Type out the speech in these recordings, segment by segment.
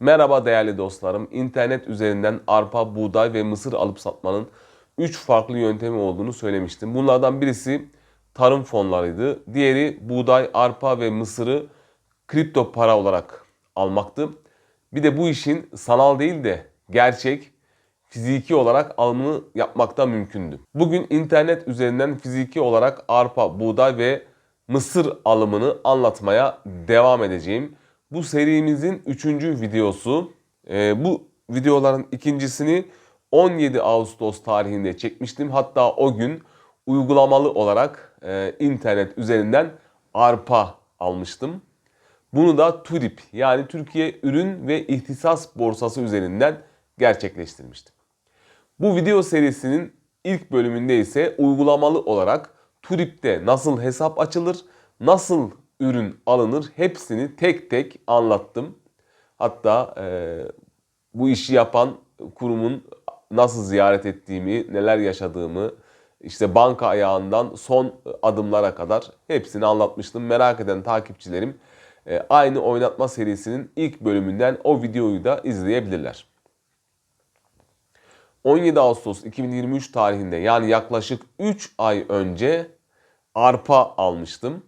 Merhaba değerli dostlarım. İnternet üzerinden arpa, buğday ve mısır alıp satmanın 3 farklı yöntemi olduğunu söylemiştim. Bunlardan birisi tarım fonlarıydı. Diğeri buğday, arpa ve mısırı kripto para olarak almaktı. Bir de bu işin sanal değil de gerçek, fiziki olarak alımını yapmakta mümkündü. Bugün internet üzerinden fiziki olarak arpa, buğday ve mısır alımını anlatmaya devam edeceğim. Bu serimizin 3. videosu. Ee, bu videoların ikincisini 17 Ağustos tarihinde çekmiştim. Hatta o gün uygulamalı olarak e, internet üzerinden arpa almıştım. Bunu da TÜRİP yani Türkiye Ürün ve İhtisas Borsası üzerinden gerçekleştirmiştim. Bu video serisinin ilk bölümünde ise uygulamalı olarak TÜRİP'te nasıl hesap açılır, nasıl ürün alınır hepsini tek tek anlattım. Hatta e, bu işi yapan kurumun nasıl ziyaret ettiğimi, neler yaşadığımı, işte banka ayağından son adımlara kadar hepsini anlatmıştım. Merak eden takipçilerim e, aynı oynatma serisinin ilk bölümünden o videoyu da izleyebilirler. 17 Ağustos 2023 tarihinde yani yaklaşık 3 ay önce arpa almıştım.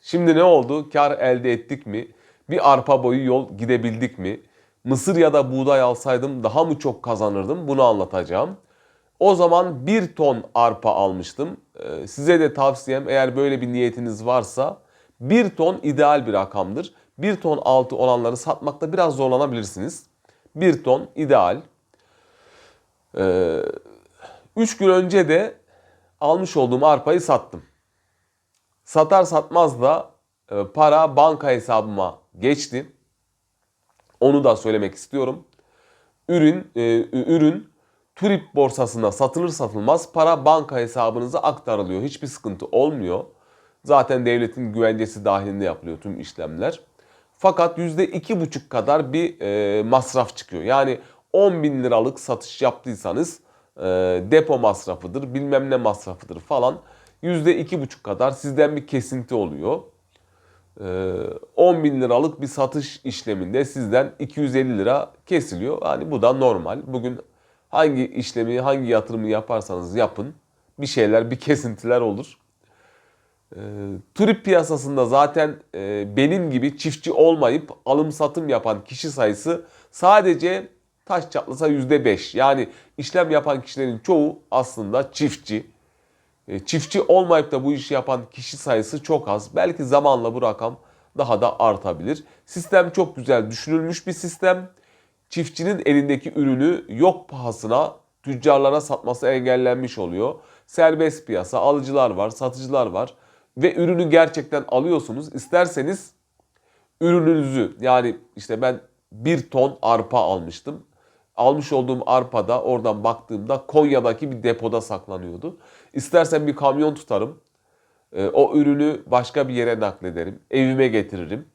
Şimdi ne oldu? Kar elde ettik mi? Bir arpa boyu yol gidebildik mi? Mısır ya da buğday alsaydım daha mı çok kazanırdım? Bunu anlatacağım. O zaman 1 ton arpa almıştım. Ee, Size de tavsiyem eğer böyle bir niyetiniz varsa 1 ton ideal bir rakamdır. 1 ton altı olanları satmakta biraz zorlanabilirsiniz. 1 ton ideal. 3 gün önce de almış olduğum arpayı sattım. Satar satmaz da e, para banka hesabıma geçti. Onu da söylemek istiyorum. Ürün e, ürün Turip borsasında satılır satılmaz para banka hesabınıza aktarılıyor. Hiçbir sıkıntı olmuyor. Zaten devletin güvencesi dahilinde yapılıyor tüm işlemler. Fakat %2,5 kadar bir e, masraf çıkıyor. Yani 10 bin liralık satış yaptıysanız e, depo masrafıdır, bilmem ne masrafıdır falan. %2,5 kadar sizden bir kesinti oluyor. E, 10 bin liralık bir satış işleminde sizden 250 lira kesiliyor. Yani bu da normal. Bugün hangi işlemi, hangi yatırımı yaparsanız yapın bir şeyler, bir kesintiler olur. E, Turip piyasasında zaten e, benim gibi çiftçi olmayıp alım satım yapan kişi sayısı sadece taş çatlasa %5. Yani işlem yapan kişilerin çoğu aslında çiftçi. E, çiftçi olmayıp da bu işi yapan kişi sayısı çok az. Belki zamanla bu rakam daha da artabilir. Sistem çok güzel düşünülmüş bir sistem. Çiftçinin elindeki ürünü yok pahasına tüccarlara satması engellenmiş oluyor. Serbest piyasa, alıcılar var, satıcılar var ve ürünü gerçekten alıyorsunuz. İsterseniz ürününüzü yani işte ben bir ton arpa almıştım. Almış olduğum arpa da oradan baktığımda Konya'daki bir depoda saklanıyordu. İstersen bir kamyon tutarım. E, o ürünü başka bir yere naklederim. Evime getiririm.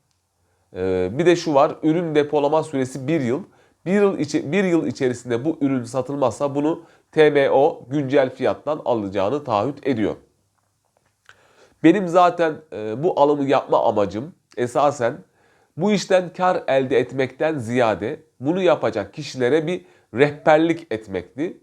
E, bir de şu var. Ürün depolama süresi bir yıl. Bir yıl, içi, bir yıl içerisinde bu ürün satılmazsa bunu TMO güncel fiyattan alacağını taahhüt ediyor. Benim zaten e, bu alımı yapma amacım esasen bu işten kar elde etmekten ziyade bunu yapacak kişilere bir rehberlik etmekti.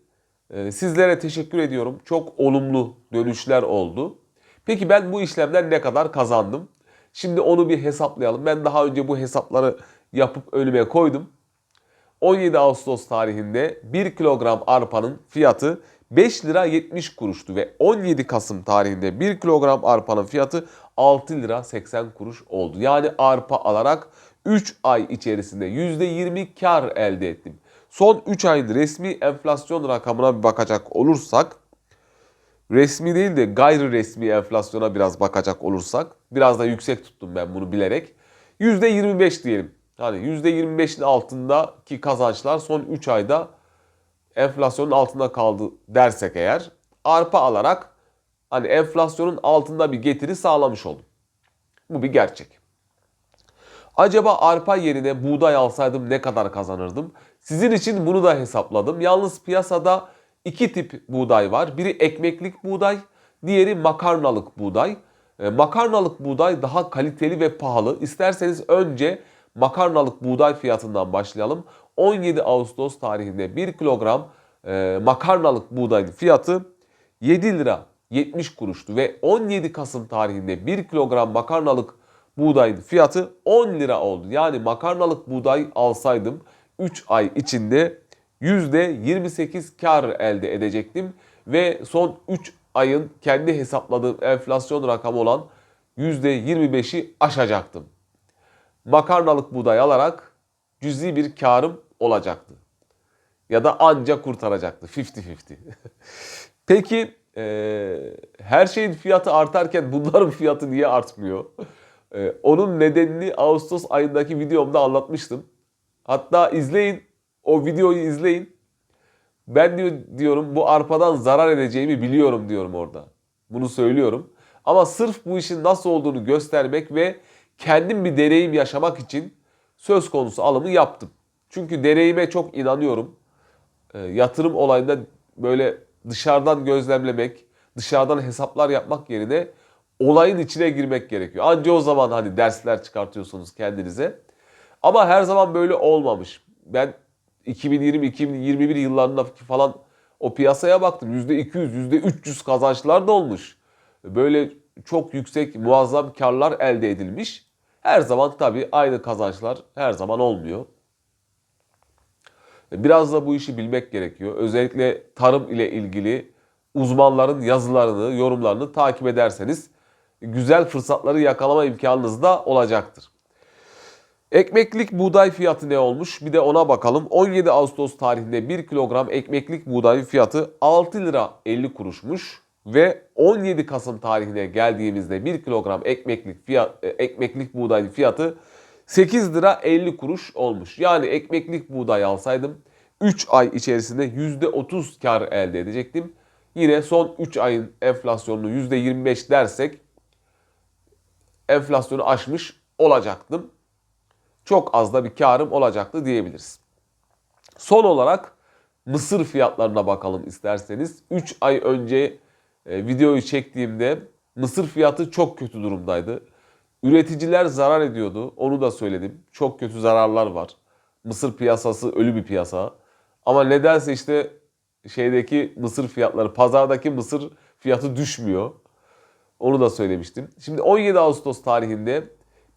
E, sizlere teşekkür ediyorum. Çok olumlu dönüşler oldu. Peki ben bu işlemden ne kadar kazandım? Şimdi onu bir hesaplayalım. Ben daha önce bu hesapları yapıp önüme koydum. 17 Ağustos tarihinde 1 kilogram arpanın fiyatı 5 lira 70 kuruştu ve 17 Kasım tarihinde 1 kilogram arpanın fiyatı 6 lira 80 kuruş oldu. Yani arpa alarak 3 ay içerisinde %20 kar elde ettim. Son 3 ayın resmi enflasyon rakamına bir bakacak olursak resmi değil de gayri resmi enflasyona biraz bakacak olursak biraz da yüksek tuttum ben bunu bilerek %25 diyelim. Hani %25'in altındaki kazançlar son 3 ayda enflasyonun altında kaldı dersek eğer arpa alarak hani enflasyonun altında bir getiri sağlamış oldum. Bu bir gerçek. Acaba arpa yerine buğday alsaydım ne kadar kazanırdım? Sizin için bunu da hesapladım. Yalnız piyasada iki tip buğday var. Biri ekmeklik buğday, diğeri makarnalık buğday. E, makarnalık buğday daha kaliteli ve pahalı. İsterseniz önce makarnalık buğday fiyatından başlayalım. 17 Ağustos tarihinde 1 kilogram e, makarnalık buğdayın fiyatı 7 lira 70 kuruştu ve 17 Kasım tarihinde 1 kilogram makarnalık buğdayın fiyatı 10 lira oldu. Yani makarnalık buğday alsaydım 3 ay içinde %28 kar elde edecektim ve son 3 ayın kendi hesapladığım enflasyon rakamı olan %25'i aşacaktım. Makarnalık buğday alarak cüzi bir karım olacaktı. Ya da anca kurtaracaktı. 50-50. Peki e, her şeyin fiyatı artarken bunların fiyatı niye artmıyor? E, onun nedenini Ağustos ayındaki videomda anlatmıştım. Hatta izleyin, o videoyu izleyin. Ben diyor, diyorum bu arpadan zarar edeceğimi biliyorum diyorum orada. Bunu söylüyorum. Ama sırf bu işin nasıl olduğunu göstermek ve kendim bir deneyim yaşamak için söz konusu alımı yaptım. Çünkü deneyime çok inanıyorum. E, yatırım olayında böyle dışarıdan gözlemlemek, dışarıdan hesaplar yapmak yerine olayın içine girmek gerekiyor. Anca o zaman hani dersler çıkartıyorsunuz kendinize. Ama her zaman böyle olmamış. Ben 2020-2021 yıllarındaki falan o piyasaya baktım. %200, %300 kazançlar da olmuş. Böyle çok yüksek muazzam karlar elde edilmiş. Her zaman tabii aynı kazançlar her zaman olmuyor. Biraz da bu işi bilmek gerekiyor. Özellikle tarım ile ilgili uzmanların yazılarını, yorumlarını takip ederseniz güzel fırsatları yakalama imkanınız da olacaktır. Ekmeklik buğday fiyatı ne olmuş? Bir de ona bakalım. 17 Ağustos tarihinde 1 kilogram ekmeklik buğday fiyatı 6 lira 50 kuruşmuş ve 17 Kasım tarihine geldiğimizde 1 kilogram ekmeklik fiyat ekmeklik buğday fiyatı 8 lira 50 kuruş olmuş. Yani ekmeklik buğday alsaydım 3 ay içerisinde %30 kar elde edecektim. Yine son 3 ayın enflasyonunu %25 dersek enflasyonu aşmış olacaktım. Çok az da bir karım olacaktı diyebiliriz. Son olarak mısır fiyatlarına bakalım isterseniz. 3 ay önce e, videoyu çektiğimde mısır fiyatı çok kötü durumdaydı. Üreticiler zarar ediyordu. Onu da söyledim. Çok kötü zararlar var. Mısır piyasası ölü bir piyasa. Ama nedense işte şeydeki mısır fiyatları, pazardaki mısır fiyatı düşmüyor. Onu da söylemiştim. Şimdi 17 Ağustos tarihinde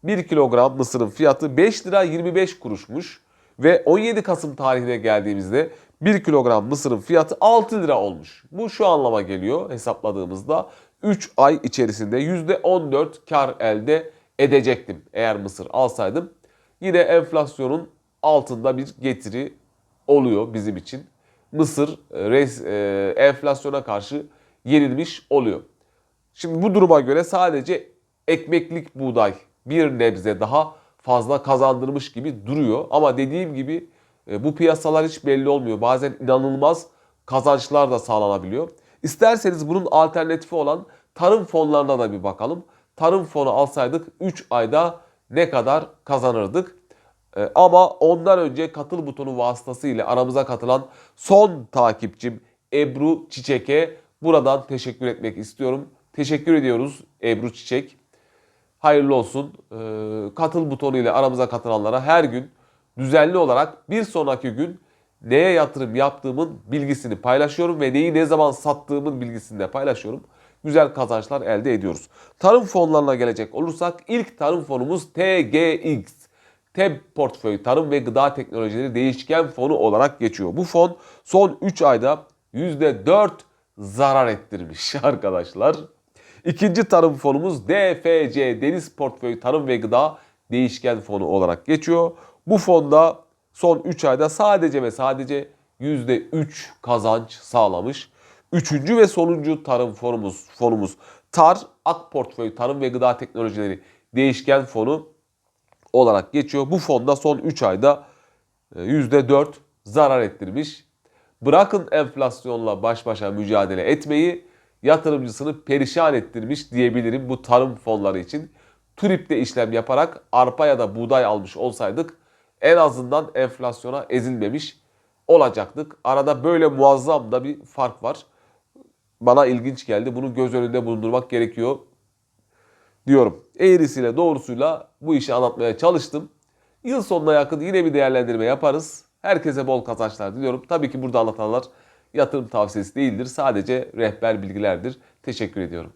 1 kilogram mısırın fiyatı 5 lira 25 kuruşmuş. Ve 17 Kasım tarihine geldiğimizde 1 kilogram mısırın fiyatı 6 lira olmuş. Bu şu anlama geliyor hesapladığımızda 3 ay içerisinde %14 kar elde edecektim eğer mısır alsaydım. Yine enflasyonun altında bir getiri oluyor bizim için. Mısır res, e, enflasyona karşı yenilmiş oluyor. Şimdi bu duruma göre sadece ekmeklik buğday bir nebze daha fazla kazandırmış gibi duruyor. Ama dediğim gibi e, bu piyasalar hiç belli olmuyor. Bazen inanılmaz kazançlar da sağlanabiliyor. İsterseniz bunun alternatifi olan tarım fonlarına da bir bakalım. Tarım fonu alsaydık 3 ayda ne kadar kazanırdık? E, ama ondan önce katıl butonu vasıtasıyla aramıza katılan son takipçim Ebru Çiçek'e buradan teşekkür etmek istiyorum. Teşekkür ediyoruz Ebru Çiçek. Hayırlı olsun. E, katıl butonu ile aramıza katılanlara her gün düzenli olarak bir sonraki gün neye yatırım yaptığımın bilgisini paylaşıyorum ve neyi ne zaman sattığımın bilgisini de paylaşıyorum. Güzel kazançlar elde ediyoruz. Tarım fonlarına gelecek olursak ilk tarım fonumuz TGX. TEB portföy tarım ve gıda teknolojileri değişken fonu olarak geçiyor. Bu fon son 3 ayda %4 zarar ettirmiş arkadaşlar. İkinci tarım fonumuz DFC Deniz Portföy Tarım ve Gıda Değişken Fonu olarak geçiyor. Bu fonda son 3 ayda sadece ve sadece %3 kazanç sağlamış. Üçüncü ve sonuncu tarım fonumuz, fonumuz TAR, Ak Portföy Tarım ve Gıda Teknolojileri Değişken Fonu olarak geçiyor. Bu fonda son 3 ayda %4 zarar ettirmiş. Bırakın enflasyonla baş başa mücadele etmeyi, yatırımcısını perişan ettirmiş diyebilirim bu tarım fonları için. TÜRİP'te işlem yaparak arpa ya da buğday almış olsaydık en azından enflasyona ezilmemiş olacaktık. Arada böyle muazzam da bir fark var. Bana ilginç geldi. Bunu göz önünde bulundurmak gerekiyor diyorum. Eğrisiyle doğrusuyla bu işi anlatmaya çalıştım. Yıl sonuna yakın yine bir değerlendirme yaparız. Herkese bol kazançlar diliyorum. Tabii ki burada anlatılanlar yatırım tavsiyesi değildir. Sadece rehber bilgilerdir. Teşekkür ediyorum.